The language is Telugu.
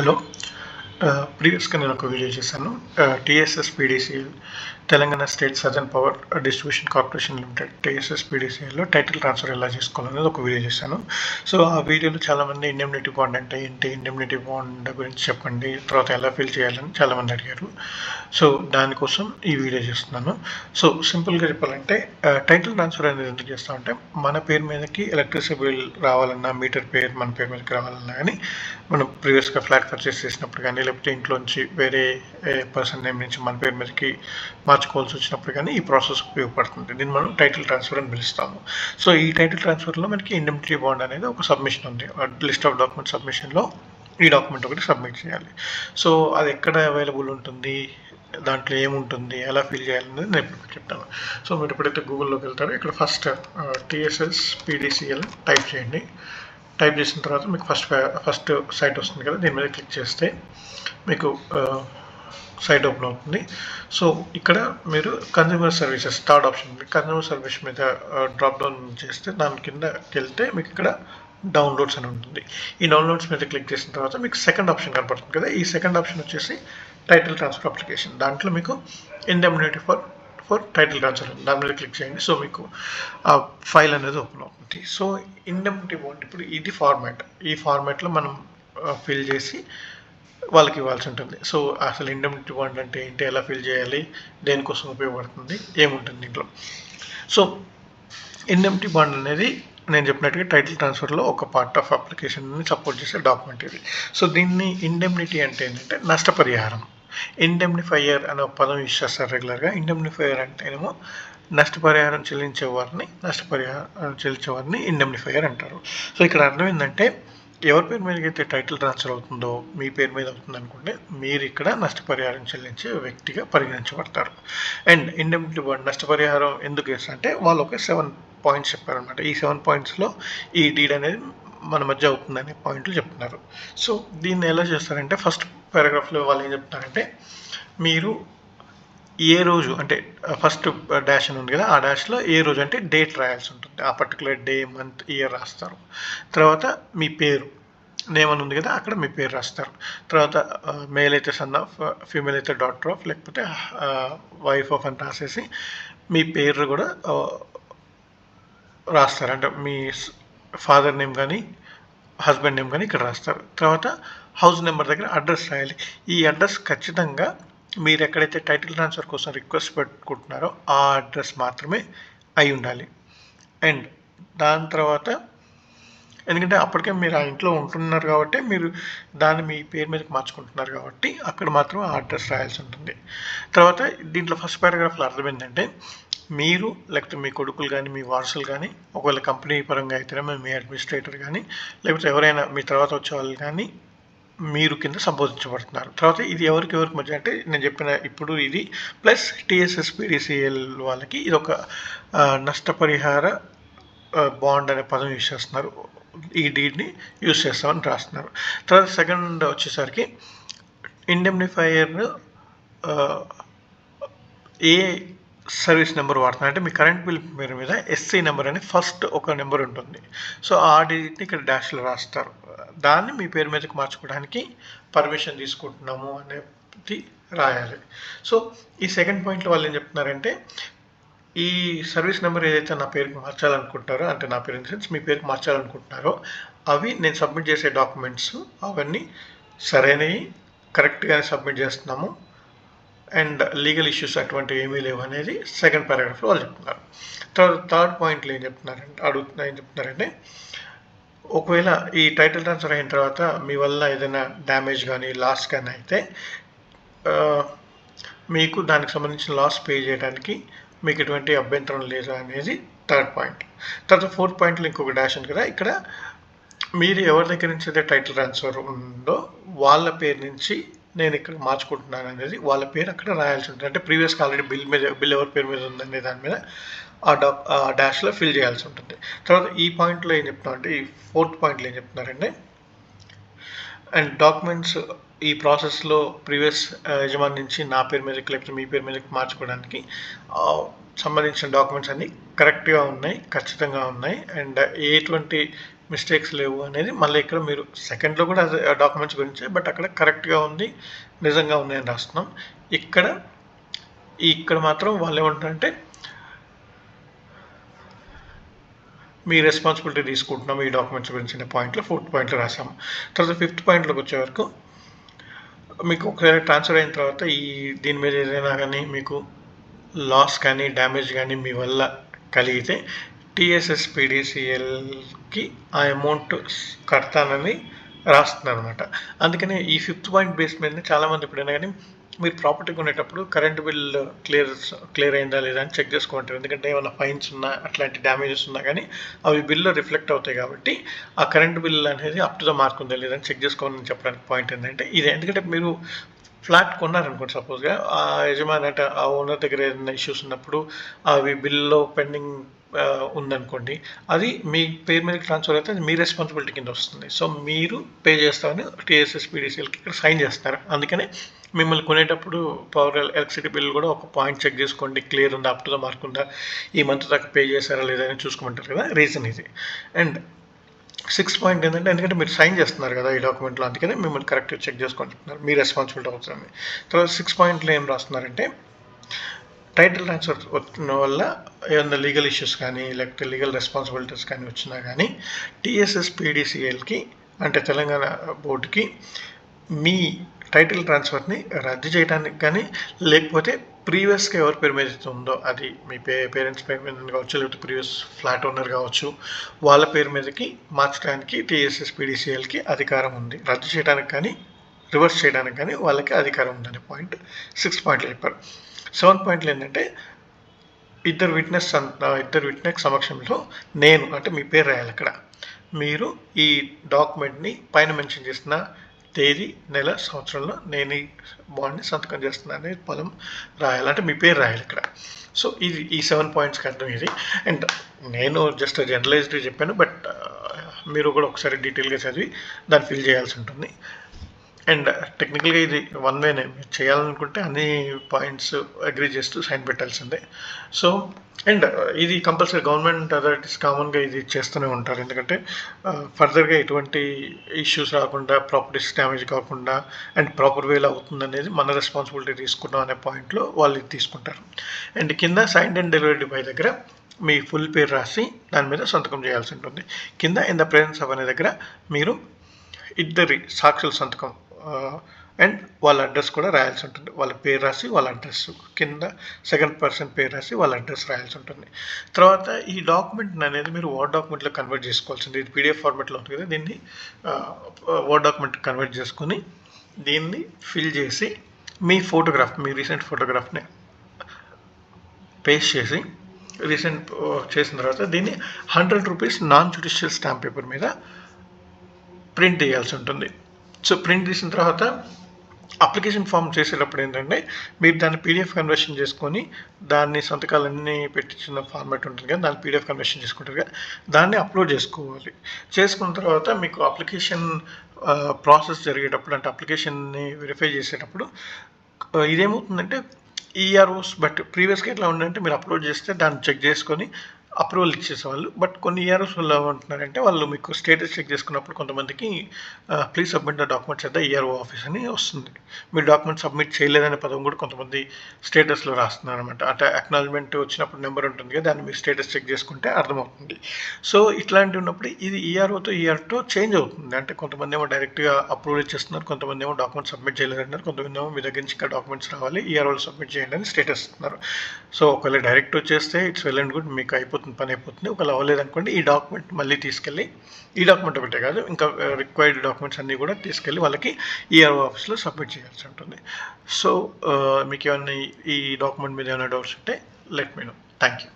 హలో ప్రీవియస్గా నేను ఒక వీడియో చేశాను. TSS PDCL Telangana state southern power distribution corporation limited TSS title transfer ఎలా చేసుకోవాలనేది ఒక వీడియో చేశాను. సో ఆ వీడియోలో చాలామంది ఇండెమ్నిటీ బాండ్ అంటే ఏంటి ఇండెమ్నిటీ బాండ్ గురించి చెప్పండి తర్వాత ఎలా ఫిల్ చేయాలని చాలామంది అడిగారు. సో దానికోసం ఈ వీడియో చేస్తున్నాను. సో సింపుల్గా చెప్పాలంటే టైటిల్ ట్రాన్స్ఫర్ అనేది ఎందుకు చేస్తామంటే మన పేరు మీదకి ఎలక్ట్రిసిటీ బిల్ రావాలన్నా మీటర్ పేరు మన పేరు మీదకి రావాలన్నా కానీ మనం ప్రీవియస్గా ఫ్లాట్ పర్చేస్ చేసినప్పుడు కానీ లేకపోతే ఇంట్లోంచి వేరే పర్సన్ నేమ్ నుంచి మన పేరు మీదకి మార్చుకోవాల్సి వచ్చినప్పుడు కానీ ఈ ప్రాసెస్ ఉపయోగపడుతుంది. దీన్ని మనం టైటిల్ ట్రాన్స్ఫర్ అని పిలుస్తాము. సో ఈ టైటిల్ ట్రాన్స్ఫర్లో మనకి ఇండెమిటరీ బాండ్ అనేది ఒక సబ్మిషన్ ఉంది. లిస్ట్ ఆఫ్ డాక్యుమెంట్ సబ్మిషన్లో ఈ డాక్యుమెంట్ ఒకటి సబ్మిట్ చేయాలి. సో అది ఎక్కడ అవైలబుల్ ఉంటుంది? దాంట్లో ఏముంటుంది? ఎలా ఫిల్ చేయాలనేది నేను ఇప్పుడు చెప్తాను. సో మీరు ఎప్పుడైతే గూగుల్లోకి వెళ్తారో ఇక్కడ ఫస్ట్ టీఎస్ఎస్ పీడీసీఎల్ టైప్ చేయండి. టైప్ చేసిన తర్వాత మీకు ఫస్ట్ ఫస్ట్ సైట్ వస్తుంది కదా దీని మీద క్లిక్ చేస్తే మీకు సైట్ ఓపెన్ అవుతుంది. సో ఇక్కడ మీరు కన్జ్యూమర్ సర్వీసెస్ థర్డ్ ఆప్షన్ ఉంది కన్జ్యూమర్ సర్వీస్ మీద డ్రాప్ డౌన్ చేస్తే దాని కిందకి వెళ్తే మీకు ఇక్కడ డౌన్లోడ్స్ అని ఉంటుంది. ఈ డౌన్లోడ్స్ మీద క్లిక్ చేసిన తర్వాత మీకు సెకండ్ ఆప్షన్ కనపడుతుంది కదా. ఈ సెకండ్ ఆప్షన్ వచ్చేసి టైటిల్ ట్రాన్స్ఫర్ అప్లికేషన్ దాంట్లో మీకు indemnity for for title transfer దాని మీద క్లిక్ చేయండి. సో మీకు ఆ ఫైల్ అనేది ఓపెన్ అవుతుంది. సో ఇండెమ్యూనిటీ బాండ్ ఇప్పుడు ఇది ఫార్మాట్ ఈ ఫార్మాట్లో మనం ఫిల్ చేసి వాళ్ళకి ఇవ్వాల్సి ఉంటుంది. సో అసలు ఇండెమ్యూనిటీ బాండ్ అంటే ఏంటి? ఎలా ఫిల్ చేయాలి? దేనికోసం ఉపయోగపడుతుంది? ఏముంటుంది దీంట్లో సో ఇండెమ్యూనిటీ బాండ్ అనేది నేను చెప్పినట్టుగా టైటిల్ ట్రాన్స్ఫర్లో ఒక పార్ట్ ఆఫ్ అప్లికేషన్ని సపోర్ట్ చేసే డాక్యుమెంట్ ఇది. సో దీన్ని ఇండెమ్నిటీ అంటే ఏంటంటే నష్టపరిహారం. ఇండెమ్నిఫైయర్ అనే పదం యూజ్ చేస్తారు రెగ్యులర్గా ఇండెమ్నిఫైయర్ అంటేనేమో నష్టపరిహారం చెల్లించే వారిని నష్టపరిహారం చెల్లించే వారిని ఇండెమ్నిఫైయర్ అంటారు. సో ఇక్కడ అర్థం ఏంటంటే ఎవరి పేరు మీద అయితే టైటిల్ ట్రాన్స్ఫర్ అవుతుందో మీ పేరు మీద అవుతుంది అనుకుంటే మీరు ఇక్కడ నష్టపరిహారం చెల్లించే వ్యక్తిగా పరిగణించబడతారు. అండ్ ఇండెమిటీ బాండ్ నష్టపరిహారం ఎందుకు వేస్తారంటే వాళ్ళు ఒక సెవెన్ పాయింట్స్ చెప్పారనమాట ఈ సెవెన్ పాయింట్స్లో ఈ డీడ్ అనేది మన మధ్య అవుతుందనే పాయింట్లు చెప్తున్నారు. సో దీన్ని ఎలా చేస్తారంటే ఫస్ట్ పారాగ్రాఫ్లో వాళ్ళు ఏం చెప్తున్నారంటే మీరు ఏ రోజు అంటే ఫస్ట్ డాష్ అని ఉంది కదా ఆ డాష్లో ఏ రోజు అంటే డేట్ రాయాల్సి ఉంటుంది. ఆ పర్టికులర్ డే మంత్ ఇయర్ రాస్తారు. తర్వాత మీ పేరు నేమ్ అని ఉంది కదా అక్కడ మీ పేరు రాస్తారు. తర్వాత మేల్ అయితే సన్ ఆఫ్ ఫీమేల్ అయితే డాక్టర్ ఆఫ్ లేకపోతే వైఫ్ ఆఫ్ అని రాసేసి మీ పేరు కూడా రాస్తారు. అంటే మీ ఫాదర్ నేమ్ కానీ హస్బెండ్ నేమ్ కానీ ఇక్కడ రాస్తారు. తర్వాత హౌస్ నెంబర్ దగ్గర అడ్రస్ రాయాలి. ఈ అడ్రస్ ఖచ్చితంగా మీరు ఎక్కడైతే టైటిల్ ట్రాన్స్ఫర్ కోసం రిక్వెస్ట్ పెట్టుకుంటున్నారో ఆ అడ్రస్ మాత్రమే అయి ఉండాలి. అండ్ దాని తర్వాత ఎందుకంటే అప్పటికే మీరు ఆ ఇంట్లో ఉంటున్నారు కాబట్టి మీరు దాన్ని మీ పేరు మీదకి మార్చుకుంటున్నారు కాబట్టి అక్కడ మాత్రం ఆ అడ్రస్ రాయాల్సి ఉంటుంది. తర్వాత దీంట్లో ఫస్ట్ పారాగ్రాఫ్లో అర్థం ఏంటంటే మీరు లేకపోతే మీ కొడుకులు కానీ మీ వారసులు కానీ ఒకవేళ కంపెనీ పరంగా అయితేనే మీ అడ్మినిస్ట్రేటర్ కానీ లేకపోతే ఎవరైనా మీ తర్వాత వచ్చే వాళ్ళు కానీ మీరు కింద సంబోధించబడుతున్నారు. తర్వాత ఇది ఎవరికి ఎవరికి మధ్య అంటే నేను చెప్పిన ఇప్పుడు ఇది ప్లస్ టీఎస్ఎస్పిడిసిఎల్ వాళ్ళకి ఇది ఒక నష్టపరిహార బాండ్ అనే పదం యూజ్ చేస్తున్నారు. ఈ డీడ్ని యూజ్ చేస్తామని రాస్తున్నారు. తర్వాత సెకండ్ వచ్చేసరికి ఇండెమ్నిఫైయర్ ఏ సర్వీస్ నెంబర్ వాడుతున్నారంటే మీ కరెంట్ బిల్ పేరు మీద ఎస్సీ నెంబర్ అని ఫస్ట్ ఒక నెంబర్ ఉంటుంది. సో ఆ డిజిట్ని ఇక్కడ డాష్లో రాస్తారు. దాన్ని మీ పేరు మీదకి మార్చుకోవడానికి పర్మిషన్ తీసుకుంటున్నాము అనేది రాయాలి. సో ఈ సెకండ్ పాయింట్లో వాళ్ళు ఏం చెప్తున్నారంటే ఈ సర్వీస్ నెంబర్ ఏదైతే నా పేరుకి మార్చాలనుకుంటారో అంటే నా పేరు సెన్స్ మీ పేరుకి మార్చాలనుకుంటున్నారో అవి నేను సబ్మిట్ చేసే డాక్యుమెంట్స్ అవన్నీ సరైనవి కరెక్ట్గానే సబ్మిట్ చేస్తున్నాము. అండ్ లీగల్ ఇష్యూస్ అటువంటివి ఏమీ లేవు అనేది సెకండ్ పారాగ్రాఫ్లో వాళ్ళు చెప్తున్నారు. తర్వాత థర్డ్ పాయింట్లో ఏం చెప్తున్నారంటే అడుగుతున్నా ఏం చెప్తున్నారంటే ఒకవేళ ఈ టైటిల్ ట్రాన్స్ఫర్ అయిన తర్వాత మీ వల్ల ఏదైనా డ్యామేజ్ కానీ లాస్ కానీ అయితే మీకు దానికి సంబంధించిన లాస్ పే చేయడానికి మీకు ఎటువంటి అభ్యంతరం లేదు అనేది థర్డ్ పాయింట్. తర్వాత ఫోర్త్ పాయింట్లో ఇంకొక డాష్ ఉంది కదా ఇక్కడ మీరు ఎవరి దగ్గర నుంచి అయితే టైటిల్ ట్రాన్స్ఫర్ ఉందో వాళ్ళ పేరు నుంచి నేను ఇక్కడ మార్చుకుంటున్నాను అనేది వాళ్ళ పేరు అక్కడ రాయాల్సి ఉంటుంది. అంటే ప్రీవియస్గా ఆల్రెడీ బిల్ మీద బిల్ ఎవరి పేరు మీద ఉందనే దాని మీద ఆ డా డాష్లో ఫిల్ చేయాల్సి ఉంటుంది. తర్వాత ఈ పాయింట్లో ఏం చెప్తున్నా అంటే ఈ ఫోర్త్ పాయింట్లో ఏం చెప్తున్నారంటే అండ్ డాక్యుమెంట్స్ ఈ ప్రాసెస్లో ప్రీవియస్ యజమాని నుంచి నా పేరు మీదకి లేకపోతే మీ పేరు మీదకి మార్చుకోవడానికి సంబంధించిన డాక్యుమెంట్స్ అన్నీ కరెక్ట్గా ఉన్నాయి ఖచ్చితంగా ఉన్నాయి. అండ్ ఎటువంటి మిస్టేక్స్ లేవు అనేది మళ్ళీ ఇక్కడ మీరు సెకండ్లో కూడా అదే డాక్యుమెంట్స్ గురించి బట్ అక్కడ కరెక్ట్గా ఉంది నిజంగా ఉన్నాయని రాస్తున్నాం. ఇక్కడ ఇక్కడ మాత్రం వాళ్ళు ఏమంటారంటే మీ రెస్పాన్సిబిలిటీ తీసుకుంటున్నాం ఈ డాక్యుమెంట్స్ గురించిన పాయింట్లో ఫోర్త్ పాయింట్లో రాసాము తర్వాత ఫిఫ్త్ పాయింట్లోకి వచ్చే వరకు మీకు ఒకసారి ట్రాన్స్ఫర్ అయిన తర్వాత ఈ దీని మీద ఏదైనా కానీ మీకు లాస్ కానీ డ్యామేజ్ కానీ మీ వల్ల కలిగితే టీఎస్ఎస్పీడీసీఎల్కి ఆ అమౌంట్ కడతానని రాస్తున్నారు అనమాట అందుకనే ఈ ఫిఫ్త్ పాయింట్ బేస్ మీద చాలామంది ఎప్పుడైనా కానీ మీరు ప్రాపర్టీ కొనేటప్పుడు కరెంట్ బిల్ క్లియర్ క్లియర్ అయిందా లేదా అని చెక్ చేసుకోమంటారు. ఎందుకంటే ఏమైనా ఫైన్స్ ఉన్నా అట్లాంటి డ్యామేజెస్ ఉన్నా కానీ అవి బిల్లో రిఫ్లెక్ట్ అవుతాయి కాబట్టి ఆ కరెంట్ బిల్ అనేది అప్ టు ద మార్క్ ఉందా లేదా అని చెక్ చేసుకోవాలని చెప్పడానికి పాయింట్ ఏంటంటే ఇది. ఎందుకంటే మీరు ఫ్లాట్ కొన్నారనుకోండి సపోజ్గా ఆ యజమాని అంటే ఆ ఓనర్ దగ్గర ఏదైనా ఇష్యూస్ ఉన్నప్పుడు అవి బిల్లో పెండింగ్ ఉందనుకోండి అది మీ పేరు మీద ట్రాన్స్ఫర్ అయితే అది మీ రెస్పాన్సిబిలిటీ కింద వస్తుంది. సో మీరు పే చేస్తామని టీఎస్ఎస్ పీడీసీఎల్కి ఇక్కడ సైన్ చేస్తారు? అందుకనే మిమ్మల్ని కొనేటప్పుడు పవర్ ఎలక్ట్రిసిటీ బిల్ కూడా ఒక పాయింట్ చెక్ చేసుకోండి. క్లియర్ ఉందా? అప్ టు ద మార్క్ ఉందా? ఈ మంత్ దాకా పే చేశారా లేదా అని చూసుకోమంటారు కదా? రీజన్ ఇది. అండ్ సిక్స్ పాయింట్ ఏంటంటే ఎందుకంటే మీరు సైన్ చేస్తున్నారు కదా ఈ డాక్యుమెంట్లో అందుకనే మిమ్మల్ని కరెక్ట్గా చెక్ చేసుకుంటున్నారు మీ రెస్పాన్సిబిలిటీ అవుతుంది తర్వాత సిక్స్ పాయింట్లో ఏం రాస్తున్నారంటే టైటిల్ ట్రాన్స్ఫర్ వచ్చిన వల్ల ఏమైనా లీగల్ ఇష్యూస్ కానీ లేకపోతే లీగల్ రెస్పాన్సిబిలిటీస్ కానీ వచ్చినా కానీ టీఎస్ఎస్ పీడీసీఎల్కి అంటే తెలంగాణ బోర్డుకి మీ టైటిల్ ట్రాన్స్ఫర్ని రద్దు చేయడానికి కానీ లేకపోతే ప్రీవియస్గా ఎవరి పేరు మీద అయితే ఉందో అది మీ పే పేరెంట్స్ పేరు మీద కావచ్చు లేకపోతే ప్రీవియస్ ఫ్లాట్ ఓనర్ కావచ్చు వాళ్ళ పేరు మీదకి మార్చడానికి టీఎస్ఎస్ పీడీసీఎల్కి అధికారం ఉంది. రద్దు చేయడానికి కానీ రివర్స్ చేయడానికి కానీ వాళ్ళకి అధికారం ఉందనే పాయింట్ సిక్స్ పాయింట్లో చెప్పారు సెవెంత్ పాయింట్లో ఏంటంటే ఇద్దరు విట్నెస్ ఇద్దరు విట్నెస్ సమక్షంలో నేను అంటే మీ పేరు రాయాలి అక్కడ. మీరు ఈ డాక్యుమెంట్ని పైన మెన్షన్ చేసిన తేదీ నెల సంవత్సరంలో నేను ఈ బాండ్ని సంతకం చేస్తున్నాను అనే పదం రాయాలి. అంటే మీ పేరు రాయాలి ఇక్కడ. సో ఇది ఈ సెవెన్ పాయింట్స్కి అర్థం ఇది. అండ్ నేను జస్ట్ జనరలైజ్డ్ చెప్పాను బట్ మీరు కూడా ఒకసారి డీటెయిల్గా చదివి దాన్ని ఫిల్ చేయాల్సి ఉంటుంది. అండ్ టెక్నికల్గా ఇది వన్ వేనే మీరు చేయాలనుకుంటే అన్ని పాయింట్స్ అగ్రీ చేస్తూ సైన్ పెట్టాల్సిందే. సో అండ్ uh, ఇది కంపల్సరీ గవర్నమెంట్ అథారిటీస్ కామన్గా ఇది చేస్తూనే ఉంటారు. ఎందుకంటే uh, ఫర్దర్గా ఎటువంటి ఇష్యూస్ రాకుండా ప్రాపర్టీస్ డ్యామేజ్ కాకుండా అండ్ ప్రాపర్ వేలో అవుతుంది అనేది మన రెస్పాన్సిబిలిటీ తీసుకున్నాం అనే పాయింట్లో వాళ్ళు ఇది తీసుకుంటారు. అండ్ కింద సైన్ అండ్ డెలివరీ బై దగ్గర మీ ఫుల్ పేరు రాసి దాని మీద సంతకం చేయాల్సి ఉంటుంది. కింద ఇన్ ద ప్రెజెన్స్ అనే దగ్గర మీరు ఇద్దరి సాక్షుల సంతకం అండ్ వాళ్ళ అడ్రస్ కూడా రాయాల్సి ఉంటుంది. వాళ్ళ పేరు రాసి వాళ్ళ అడ్రస్ కింద సెకండ్ పర్సన్ పేరు రాసి వాళ్ళ అడ్రస్ రాయాల్సి ఉంటుంది. తర్వాత ఈ డాక్యుమెంట్ అనేది మీరు వర్డ్ డాక్యుమెంట్లో కన్వర్ట్ చేసుకోవాల్సింది. ఇది పీడిఎఫ్ ఫార్మాట్లో ఉంటుంది కదా. దీన్ని వర్డ్ డాక్యుమెంట్ కన్వర్ట్ చేసుకుని దీన్ని ఫిల్ చేసి మీ ఫోటోగ్రాఫ్ మీ రీసెంట్ ఫోటోగ్రాఫ్ని పేస్ట్ చేసి రీసెంట్ చేసిన తర్వాత దీన్ని hundred rupees non judicial stamp paper మీద ప్రింట్ చేయాల్సి ఉంటుంది. సో ప్రింట్ తీసిన తర్వాత అప్లికేషన్ ఫామ్ చేసేటప్పుడు ఏంటంటే మీరు దాన్ని పీడిఎఫ్ కన్వర్షన్ చేసుకొని దాన్ని సంతకాలన్నీ పెట్టించిన ఫార్మాట్ ఉంటుంది కదా దాన్ని పీడిఎఫ్ కన్వర్షన్ చేసుకుంటారు కదా దాన్ని అప్లోడ్ చేసుకోవాలి. చేసుకున్న తర్వాత మీకు అప్లికేషన్ ప్రాసెస్ జరిగేటప్పుడు అంటే అప్లికేషన్ని వెరిఫై చేసేటప్పుడు ఇదేమవుతుందంటే ఈఆర్ఓస్ బట్ ప్రీవియస్గా ఎట్లా ఉందంటే మీరు అప్లోడ్ చేస్తే దాన్ని చెక్ చేసుకొని అప్రూవల్ ఇచ్చేసేవాళ్ళు. బట్ కొన్ని ఇయర్స్ వాళ్ళు ఏమంటున్నారంటే వాళ్ళు మీకు స్టేటస్ చెక్ చేసుకున్నప్పుడు కొంతమందికి ప్లీజ్ సబ్మిట్ ద డాక్యుమెంట్స్ అయితే ఈఆర్ఓ ఆఫీస్ అని వస్తుంది. మీరు డాక్యుమెంట్ సబ్మిట్ చేయలేదనే పదం కూడా కొంతమంది స్టేటస్లో రాస్తున్నారు అనమాట అంటే అక్నాలజ్మెంట్ వచ్చినప్పుడు నెంబర్ ఉంటుంది కదా దాన్ని మీరు స్టేటస్ చెక్ చేసుకుంటే అర్థమవుతుంది. సో ఇట్లాంటివి ఉన్నప్పుడు ఇది ఈఆర్ఓతో ఈఆర్తో చేంజ్ అవుతుంది. అంటే కొంతమంది ఏమో డైరెక్ట్గా అప్రూవల్ ఇచ్చేస్తున్నారు కొంతమంది ఏమో డాక్యుమెంట్ సబ్మిట్ చేయలేదంటారు కొంతమంది ఏమో మీ దగ్గర నుంచి ఇంకా డాక్యుమెంట్స్ రావాలి ఈఆర్ఓలు సబ్మిట్ చేయండి అని స్టేటస్ ఇస్తున్నారు. సో ఒకవేళ డైరెక్ట్ వచ్చేస్తే ఇట్స్ వెల్ అండ్ గుడ్ మీకు అయిపోతుంది. అయిపోతుంది పని అయిపోతుంది. ఒకవేళ అవ్వలేదనుకోండి ఈ డాక్యుమెంట్ మళ్ళీ తీసుకెళ్ళి ఈ డాక్యుమెంట్ ఒకటే కాదు ఇంకా రిక్వైర్డ్ డాక్యుమెంట్స్ అన్నీ కూడా తీసుకెళ్ళి వాళ్ళకి ఈఆర్ఓ ఆఫీస్లో సబ్మిట్ చేయాల్సి ఉంటుంది. సో మీకు ఏమైనా ఈ డాక్యుమెంట్ మీద ఏమైనా డౌట్స్ ఉంటే let me know thank you